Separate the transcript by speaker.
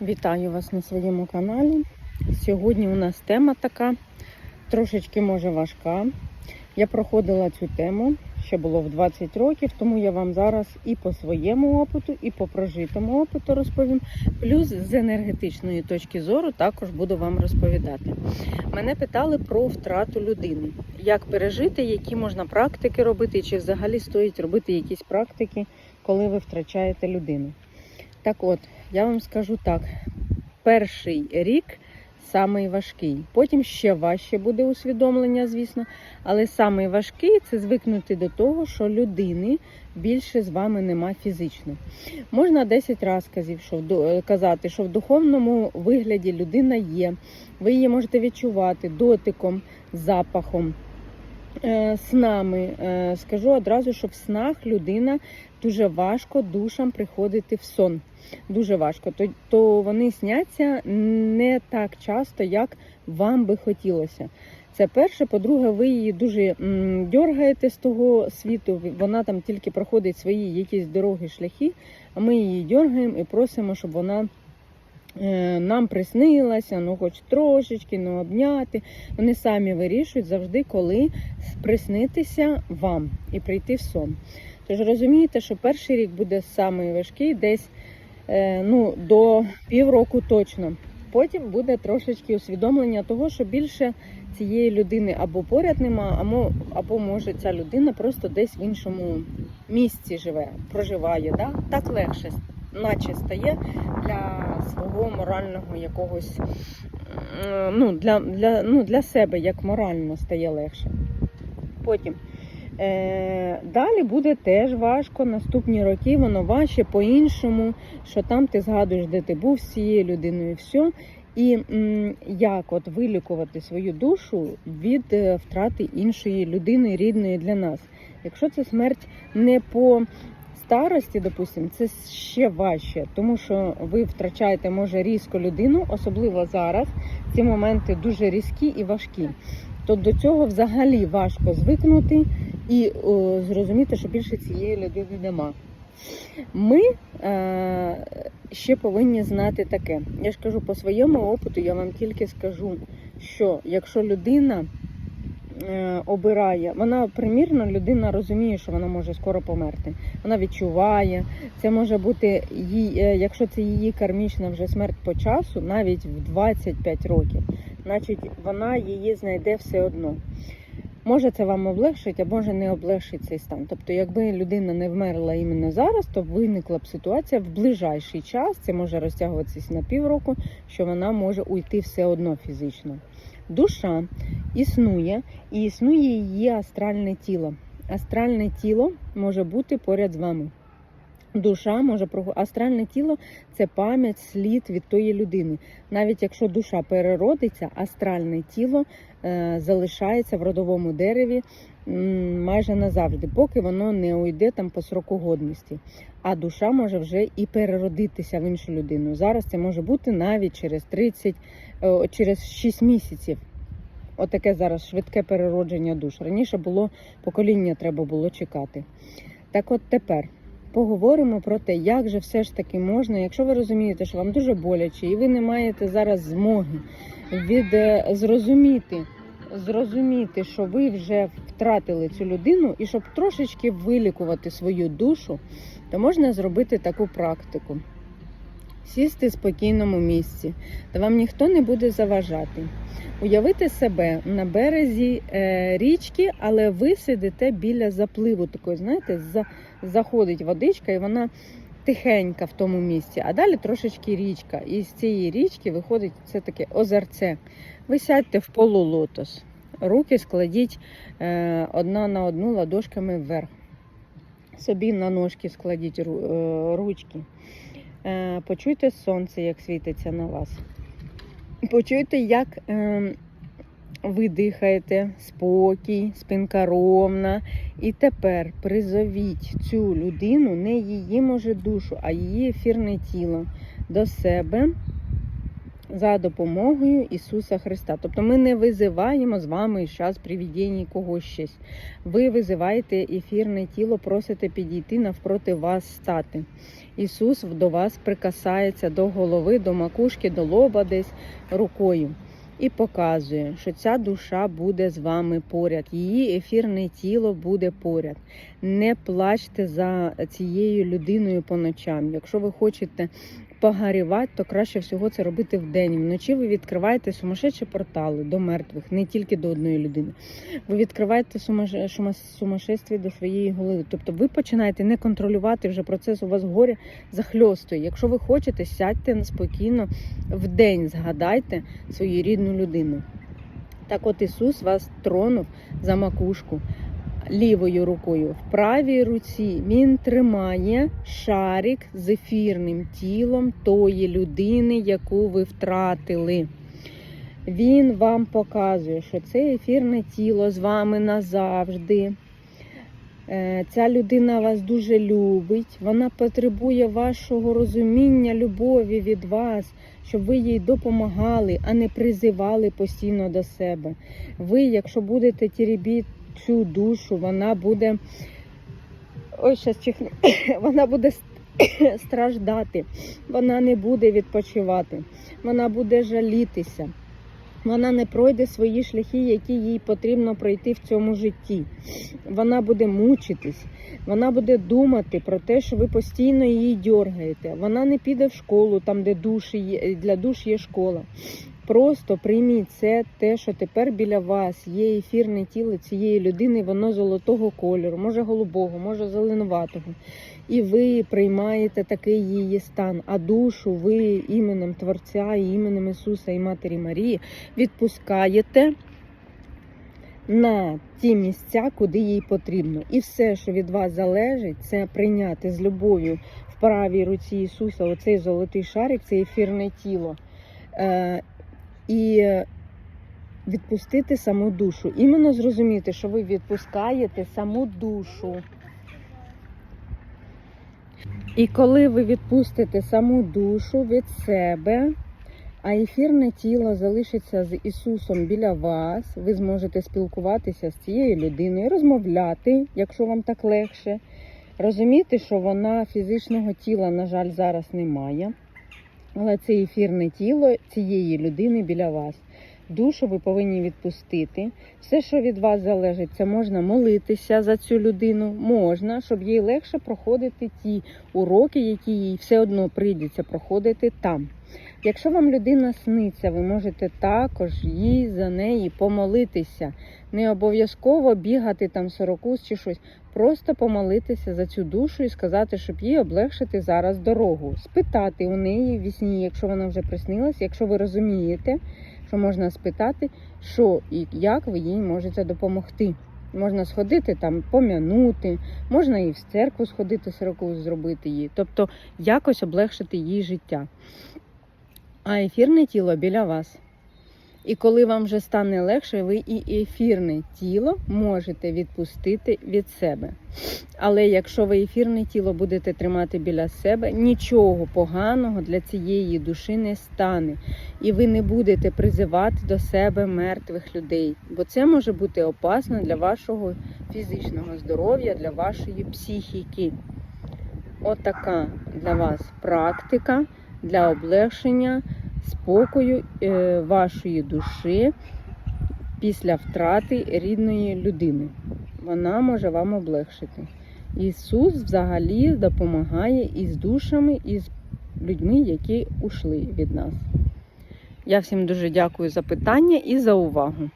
Speaker 1: Вітаю вас на своєму каналі. Сьогодні у нас тема така, трошечки може важка. Я проходила цю тему, ще було в 20 років, тому я вам зараз і по своєму опиту, і по прожитому опиту розповім. Плюс з енергетичної точки зору також буду вам розповідати. Мене питали про втрату людини. Як пережити, які можна практики робити, чи взагалі стоїть робити якісь практики, коли ви втрачаєте людину. Так от, я вам скажу так: перший рік самий важкий. Потім ще важче буде усвідомлення, звісно. Але самий важкий це звикнути до того, що людини більше з вами нема фізично. Можна 10 разів казів, що казати, що в духовному вигляді людина є. Ви її можете відчувати дотиком, запахом. е, Снами Е, скажу одразу, що в снах людина дуже важко душам приходити в сон. Дуже важко. То, то вони сняться не так часто, як вам би хотілося. Це перше. По-друге, ви її дуже дьоргаєте з того світу. Вона там тільки проходить свої якісь дороги, шляхи, а ми її дьоргаємо і просимо, щоб вона. е, Нам приснилася, ну хоч трошечки, ну обняти. Вони самі вирішують завжди, коли приснитися вам і прийти в сон. Тож розумієте, що перший рік буде самий важкий, десь ну, до півроку точно. Потім буде трошечки усвідомлення того, що більше цієї людини або поряд нема, або, може ця людина просто десь в іншому місці живе, проживає. Да? Так легше, наче стає для свого морального якогось е, ну, для, для, ну, для себе як морально стає легше. Потім. Е, далі буде теж важко. Наступні роки воно важче по-іншому, що там ти згадуєш, де ти був з цією людиною, і все. І як от вилікувати свою душу від е, втрати іншої людини, рідної для нас. Якщо це смерть не по старості, допустимо, це ще важче, тому що ви втрачаєте може різко людину, особливо зараз. Ці моменти дуже різкі і важкі. То до цього взагалі важко звикнути і о, зрозуміти, що більше цієї людини нема. Ми е, ще повинні знати таке. Я ж кажу по своєму опиту, я вам тільки скажу, що якщо людина е, обирає, вона примірно людина розуміє, що вона може скоро померти. Вона відчуває. Це може бути їй, е, якщо це її кармічна вже смерть по часу, навіть в 25 років, значить вона її знайде все одно. Може це вам облегшить, а може не облегшить цей стан. Тобто, якби людина не вмерла іменно зараз, то виникла б ситуація в ближайший час, це може розтягуватися на півроку, що вона може уйти все одно фізично. Душа існує і існує її астральне тіло. Астральне тіло може бути поряд з вами. Душа може астральне тіло це пам'ять, слід від тої людини. Навіть якщо душа переродиться, астральне тіло е, залишається в родовому дереві м, майже назавжди, поки воно не уйде там по сроку годності. А душа може вже і переродитися в іншу людину. Зараз це може бути навіть через 30, е, через 6 місяців. Отаке зараз швидке переродження душ. Раніше було покоління, треба було чекати. Так от тепер поговоримо про те, як же все ж таки можна, якщо ви розумієте, що вам дуже боляче, і ви не маєте зараз змоги від е, зрозуміти, зрозуміти, що ви вже втратили цю людину, і щоб трошечки вилікувати свою душу, то можна зробити таку практику. Сісти в спокійному місці, де вам ніхто не буде заважати. Уявити себе на березі е, річки, але ви сидите біля запливу такої, знаєте, за, заходить водичка, і вона тихенька в тому місці, а далі трошечки річка. І з цієї річки виходить це таке озерце. Ви сядьте в полулотос, руки складіть е, одна на одну ладошками вверх. Собі на ножки складіть е, ручки. Почуйте сонце, як світиться на вас. Почуйте, як е, ви дихаєте, спокій, спинка ровна. І тепер призовіть цю людину, не її може душу, а її ефірне тіло до себе. За допомогою Ісуса Христа. Тобто ми не визиваємо з вами зараз привідіння когось щось. Ви визиваєте ефірне тіло, просите підійти навпроти вас стати. Ісус до вас прикасається до голови, до макушки, до лоба десь рукою. І показує, що ця душа буде з вами поряд, її ефірне тіло буде поряд. Не плачте за цією людиною по ночам. Якщо ви хочете погарівати, то краще всього це робити вдень. Вночі ви відкриваєте сумасшедші портали до мертвих, не тільки до одної людини. Ви відкриваєте сумасшествие до своєї голови. Тобто ви починаєте не контролювати вже процес у вас горя захльостує. Якщо ви хочете, сядьте спокійно вдень, згадайте свою рідну людину. Так от Ісус вас тронув за макушку лівою рукою. В правій руці Він тримає шарик з ефірним тілом тої людини, яку ви втратили. Він вам показує, що це ефірне тіло з вами назавжди. Е, Ця людина вас дуже любить, вона потребує вашого розуміння, любові від вас, щоб ви їй допомагали, а не призивали постійно до себе. Ви, якщо будете теребіти цю душу, вона буде. Ой, щас чихну. Вона буде страждати, вона не буде відпочивати, вона буде жалітися. Вона не пройде свої шляхи, які їй потрібно пройти в цьому житті. Вона буде мучитись, вона буде думати про те, що ви постійно її дьоргаєте. Вона не піде в школу, там, де душі є, для душ є школа. Просто прийміть це, те, що тепер біля вас є ефірне тіло цієї людини, воно золотого кольору, може голубого, може зеленуватого. І ви приймаєте такий її стан, а душу ви іменем Творця, і іменем Ісуса і Матері Марії відпускаєте на ті місця, куди їй потрібно. І все, що від вас залежить, це прийняти з любов'ю в правій руці Ісуса оцей золотий шарик, це ефірне тіло. І відпустити саму душу. Іменно зрозуміти, що ви відпускаєте саму душу. І коли ви відпустите саму душу від себе, а ефірне тіло залишиться з Ісусом біля вас, ви зможете спілкуватися з цією людиною, розмовляти, якщо вам так легше. Розуміти, що вона фізичного тіла, на жаль, зараз не має. Але це ефірне тіло цієї людини біля вас. Душу ви повинні відпустити. Все, що від вас залежить, це можна молитися за цю людину, можна, щоб їй легше проходити ті уроки, які їй все одно прийдеться проходити там. Якщо вам людина сниться, ви можете також їй за неї помолитися. Не обов'язково бігати там сорокус чи щось. Просто помолитися за цю душу і сказати, щоб їй облегшити зараз дорогу. Спитати у неї в вісні, якщо вона вже приснилась, якщо ви розумієте, що можна спитати, що і як ви їй можете допомогти. Можна сходити там, пом'янути, можна і в церкву сходити, сороку зробити її, тобто якось облегшити їй життя. А ефірне тіло біля вас. І коли вам вже стане легше, ви і ефірне тіло можете відпустити від себе. Але якщо ви ефірне тіло будете тримати біля себе, нічого поганого для цієї душі не стане. І ви не будете призивати до себе мертвих людей, бо це може бути опасно для вашого фізичного здоров'я, для вашої психіки. Отака для вас практика для облегшення спокою е, вашої душі після втрати рідної людини. Вона може вам облегшити. Ісус взагалі допомагає із душами, і з людьми, які ушли від нас. Я всім дуже дякую за питання і за увагу.